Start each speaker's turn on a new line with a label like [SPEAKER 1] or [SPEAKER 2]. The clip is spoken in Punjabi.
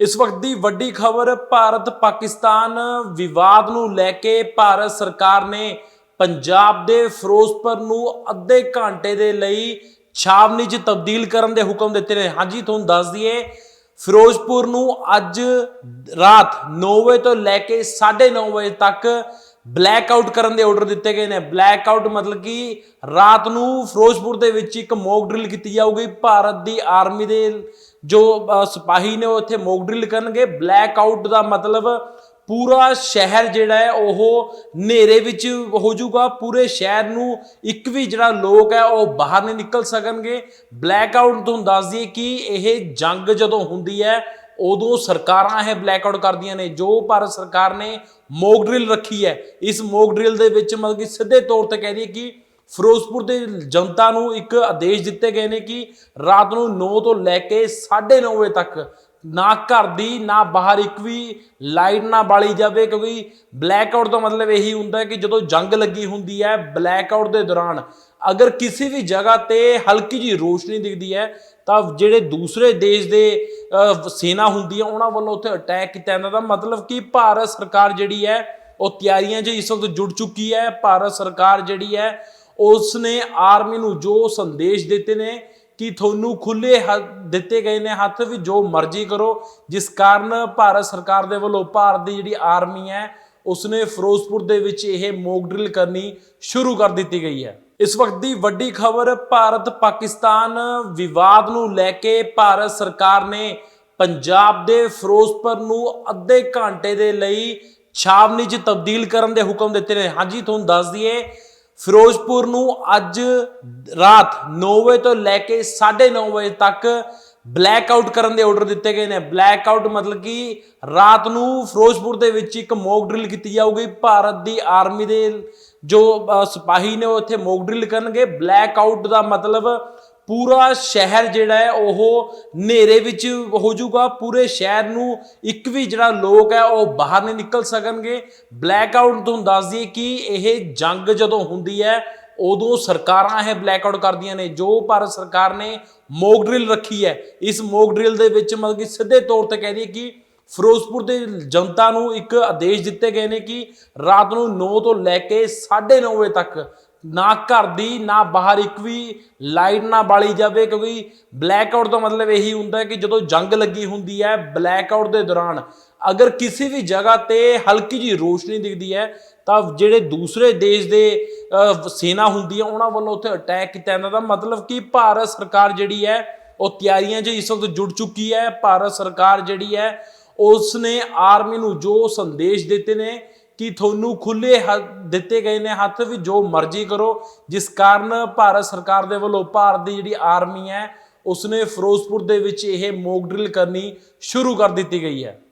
[SPEAKER 1] ਇਸ ਵਕਤ ਦੀ ਵੱਡੀ ਖਬਰ, ਭਾਰਤ ਪਾਕਿਸਤਾਨ ਵਿਵਾਦ ਨੂੰ ਲੈ ਕੇ ਭਾਰਤ ਸਰਕਾਰ ਨੇ ਪੰਜਾਬ ਦੇ ਫਿਰੋਜ਼ਪੁਰ ਨੂੰ ਅੱਧੇ ਘੰਟੇ ਦੇ ਲਈ ਛਾਵਨੀ 'ਚ ਤਬਦੀਲ ਕਰਨ ਦੇ ਹੁਕਮ ਦਿੱਤੇ ਨੇ। ਹਾਂਜੀ, ਤੁਹਾਨੂੰ ਦੱਸ ਦਈਏ, ਫਿਰੋਜ਼ਪੁਰ ਨੂੰ ਅੱਜ ਰਾਤ 9 ਵਜੇ ਤੋਂ ਲੈ ਕੇ 9:30 ਵਜੇ ਤੱਕ ਬਲੈਕ ਆਊਟ ਕਰਨ ਦੇ ਆਰਡਰ ਦਿੱਤੇ ਗਏ ਨੇ। ਬਲੈਕ ਆਊਟ ਮਤਲਬ ਕਿ ਰਾਤ ਨੂੰ ਫਿਰੋਜ਼ਪੁਰ ਦੇ ਵਿੱਚ ਇੱਕ ਮੌਕ ਡਰਿਲ ਕੀਤੀ ਜਾਊਗੀ। ਭਾਰਤ ਦੀ ਆਰਮੀ ਦੇ ਜੋ ਸਿਪਾਹੀ ਨੇ ਉਹ ਇੱਥੇ ਮੌਕ ਡਰਿਲ ਕਰਨਗੇ। ਬਲੈਕ ਆਊਟ ਦਾ ਮਤਲਬ ਪੂਰਾ ਸ਼ਹਿਰ ਜਿਹੜਾ ਹੈ, ਉਹ ਹਨੇਰੇ ਵਿੱਚ ਹੋ ਜਾਊਗਾ। ਪੂਰੇ ਸ਼ਹਿਰ ਨੂੰ ਇੱਕ ਵੀ ਜਿਹੜਾ ਲੋਕ ਹੈ, ਉਹ ਬਾਹਰ ਨਹੀਂ ਨਿਕਲ ਸਕਣਗੇ। ਬਲੈਕ ਆਊਟ ਤੁਹਾਨੂੰ ਦੱਸ ਦਈਏ ਕਿ ਇਹ ਜੰਗ ਜਦੋਂ ਹੁੰਦੀ ਹੈ, ਉਦੋਂ ਸਰਕਾਰਾਂ ਇਹ ਬਲੈਕ ਆਊਟ ਕਰਦੀਆਂ ਨੇ। ਜੋ ਭਾਰਤ ਸਰਕਾਰ ਨੇ ਮੌਕ ਡਰਿਲ ਰੱਖੀ ਹੈ, ਇਸ ਮੌਕ ਡਰਿਲ ਦੇ ਵਿੱਚ ਮਤਲਬ ਕਿ ਸਿੱਧੇ ਤੌਰ ਤੇ ਕਹਿ ਦਈਏ ਕਿ ਫਿਰੋਜ਼ਪੁਰ ਦੇ ਜਨਤਾ ਨੂੰ ਇੱਕ ਆਦੇਸ਼ ਦਿੱਤੇ ਗਏ ਨੇ ਕਿ ਰਾਤ ਨੂੰ 9 ਤੋਂ ਲੈ ਕੇ 9:30 ਵਜੇ ਤੱਕ ਨਾ ਘਰ ਦੀ ਨਾ ਬਾਹਰ ਇੱਕ ਵੀ ਲਾਈਟ ਨਾ ਬਾਲੀ ਜਾਵੇ ਕਿਉਂਕਿ ਬਲੈਕ ਆਊਟ ਦਾ ਮਤਲਬ ਇਹੀ ਹੁੰਦਾ ਹੈ ਕਿ ਜਦੋਂ ਜੰਗ ਲੱਗੀ ਹੁੰਦੀ ਹੈ ਬਲੈਕ ਆਊਟ ਦੇ ਦੌਰਾਨ ਅਗਰ ਕਿਸੇ ਵੀ ਜਗ੍ਹਾ ਤੇ ਹਲਕੀ ਜੀ ਰੋਸ਼ਨੀ ਦਿਖਦੀ ਹੈ ਤਾਂ ਜਿਹੜੇ ਦੂਸਰੇ ਦੇਸ਼ ਦੇ ਅਹ, ਸੈਨਾ ਹੁੰਦੀ ਹੈ ਉਹਨਾਂ ਵੱਲੋਂ ਉੱਥੇ ਅਟੈਕ ਕੀਤਾ ਜਾਂਦਾ। ਤਾਂ ਮਤਲਬ ਕਿ ਭਾਰਤ ਸਰਕਾਰ ਜਿਹੜੀ ਹੈ ਉਹ ਤਿਆਰੀਆਂ 'ਚ ਇਸ ਵਕਤ ਜੁੜ ਚੁੱਕੀ ਹੈ। ਭਾਰਤ ਸਰਕਾਰ ਜਿਹੜੀ ਹੈ ਉਸ ਨੇ ਆਰਮੀ ਨੂੰ ਜੋ ਸੰਦੇਸ਼ ਦਿੱਤੇ ਨੇ ਕਿ ਤੁਹਾਨੂੰ ਖੁੱਲੇ ਦਿੱਤੇ ਗਏ ਨੇ ਹੱਥ ਵੀ ਜੋ ਮਰਜ਼ੀ ਕਰੋ, ਜਿਸ ਕਾਰਨ ਭਾਰਤ ਸਰਕਾਰ ਦੇ ਵੱਲੋਂ ਭਾਰਤ ਦੀ ਜਿਹੜੀ ਆਰਮੀ ਹੈ, ਉਸਨੇ ਫਿਰੋਜ਼ਪੁਰ ਦੇ ਵਿੱਚ ਇਹ ਮੌਕ ਡਰਿਲ ਕਰਨੀ ਸ਼ੁਰੂ ਕਰ ਦਿੱਤੀ ਗਈ ਹੈ। ਇਸ ਵਕਤ ਦੀ ਵੱਡੀ ਖਬਰ, ਭਾਰਤ ਪਾਕਿਸਤਾਨ ਵਿਵਾਦ ਨੂੰ ਲੈ ਕੇ ਭਾਰਤ ਸਰਕਾਰ ਨੇ ਪੰਜਾਬ ਦੇ ਫਿਰੋਜ਼ਪੁਰ ਨੂੰ ਅੱਧੇ ਘੰਟੇ ਦੇ ਲਈ ਛਾਵਨੀ 'ਚ ਤਬਦੀਲ ਕਰਨ ਦੇ ਹੁਕਮ ਦਿੱਤੇ ਨੇ। ਹਾਂਜੀ, ਤੁਹਾਨੂੰ ਦੱਸ ਦਈਏ ਫਿਰੋਜ਼ਪੁਰ ਨੂੰ ਅੱਜ ਰਾਤ 9 ਵਜੇ ਤੋਂ ਲੈ ਕੇ 9:30 ਵਜੇ ਤੱਕ ਬਲੈਕ ਆਊਟ ਕਰਨ ਦੇ ਆਰਡਰ ਦਿੱਤੇ ਗਏ ਨੇ। ਬਲੈਕ ਆਊਟ ਮਤਲਬ ਕਿ ਰਾਤ ਨੂੰ ਫਿਰੋਜ਼ਪੁਰ ਦੇ ਵਿੱਚ ਇੱਕ ਮੌਕ ਡਰਿਲ ਕੀਤੀ ਜਾਊਗੀ। ਭਾਰਤ ਦੀ ਆਰਮੀ ਦੇ ਜੋ ਸਿਪਾਹੀ ਨੇ ਉਹ ਇੱਥੇ ਮੌਕ ਡਰਿਲ ਕਰਨਗੇ। ਬਲੈਕ ਆਊਟ ਦਾ ਮਤਲਬ ਪੂਰਾ ਸ਼ਹਿਰ ਜਿਹੜਾ ਹੈ, ਉਹ ਹਨੇਰੇ ਵਿੱਚ ਹੋ ਜਾਊਗਾ। ਪੂਰੇ ਸ਼ਹਿਰ ਨੂੰ ਇੱਕ ਵੀ ਜਿਹੜਾ ਲੋਕ ਹੈ, ਉਹ ਬਾਹਰ ਨਹੀਂ ਨਿਕਲ ਸਕਣਗੇ। ਬਲੈਕ ਆਊਟ ਤੁਹਾਨੂੰ ਦੱਸ ਦਈਏ ਕਿ ਇਹ ਜੰਗ ਜਦੋਂ ਹੁੰਦੀ ਹੈ, ਉਦੋਂ ਸਰਕਾਰਾਂ ਇਹ ਬਲੈਕ ਆਊਟ ਕਰਦੀਆਂ ਨੇ। ਜੋ ਭਾਰਤ ਸਰਕਾਰ ਨੇ ਮੌਕ ਡਰਿਲ ਰੱਖੀ ਹੈ, ਇਸ ਮੋਕ ਡਰਿਲ ਦੇ ਵਿੱਚ ਮਤਲਬ ਕਿ ਸਿੱਧੇ ਤੌਰ ਤੇ ਕਹਿ ਦਈਏ ਕਿ ਫਿਰੋਜ਼ਪੁਰ ਦੇ ਜਨਤਾ ਨੂੰ ਇੱਕ ਆਦੇਸ਼ ਦਿੱਤੇ ਗਏ ਨੇ ਕਿ ਰਾਤ ਨੂੰ 9 ਤੋਂ ਲੈ ਕੇ 9:30 ਵਜੇ ਤੱਕ ਨਾ ਘਰ ਦੀ, ਨਾ ਬਾਹਰ ਇੱਕ ਵੀ ਲਾਈਟ ਨਾ ਬਾਲੀ ਜਾਵੇ, ਕਿਉਂਕਿ ਬਲੈਕ ਆਊਟ ਦਾ ਮਤਲਬ ਇਹੀ ਹੁੰਦਾ ਹੈ ਕਿ ਜਦੋਂ ਜੰਗ ਲੱਗੀ ਹੁੰਦੀ ਹੈ ਬਲੈਕ ਆਊਟ ਦੇ ਦੌਰਾਨ ਅਗਰ ਕਿਸੇ ਵੀ ਜਗ੍ਹਾ ਤੇ ਹਲਕੀ ਜੀ ਰੋਸ਼ਨੀ ਦਿਖਦੀ ਹੈ, ਤਾਂ ਜਿਹੜੇ ਦੂਸਰੇ ਦੇਸ਼ ਦੇ ਸੈਨਾ ਹੁੰਦੀ ਹੈ, ਉਹਨਾਂ ਵੱਲੋਂ ਉੱਥੇ ਅਟੈਕ ਕੀਤਾ ਜਾਂਦਾ। ਤਾਂ ਮਤਲਬ ਕਿ ਭਾਰਤ ਸਰਕਾਰ ਜਿਹੜੀ ਹੈ, ਉਹ ਤਿਆਰੀਆਂ 'ਚ ਇਸ ਵਕਤ ਜੁੜ ਚੁੱਕੀ ਹੈ। ਭਾਰਤ ਸਰਕਾਰ ਜਿਹੜੀ ਹੈ ਉਸ ਨੇ ਆਰਮੀ ਨੂੰ ਜੋ ਸੰਦੇਸ਼ ਦਿੱਤੇ ਨੇ ਕਿ ਤੁਹਾਨੂੰ ਖੁੱਲੇ ਦਿੱਤੇ ਗਏ ਨੇ ਹੱਥ ਵੀ, ਜੋ ਮਰਜ਼ੀ ਕਰੋ। ਜਿਸ ਕਾਰਨ ਭਾਰਤ ਸਰਕਾਰ ਦੇ ਵੱਲੋਂ ਭਾਰਤ ਦੀ ਜਿਹੜੀ ਆਰਮੀ ਹੈ, ਉਸਨੇ ਫਿਰੋਜ਼ਪੁਰ ਦੇ ਵਿੱਚ ਇਹ ਮੋਕ ਡਰਿਲ ਕਰਨੀ ਸ਼ੁਰੂ ਕਰ ਦਿੱਤੀ ਗਈ ਹੈ।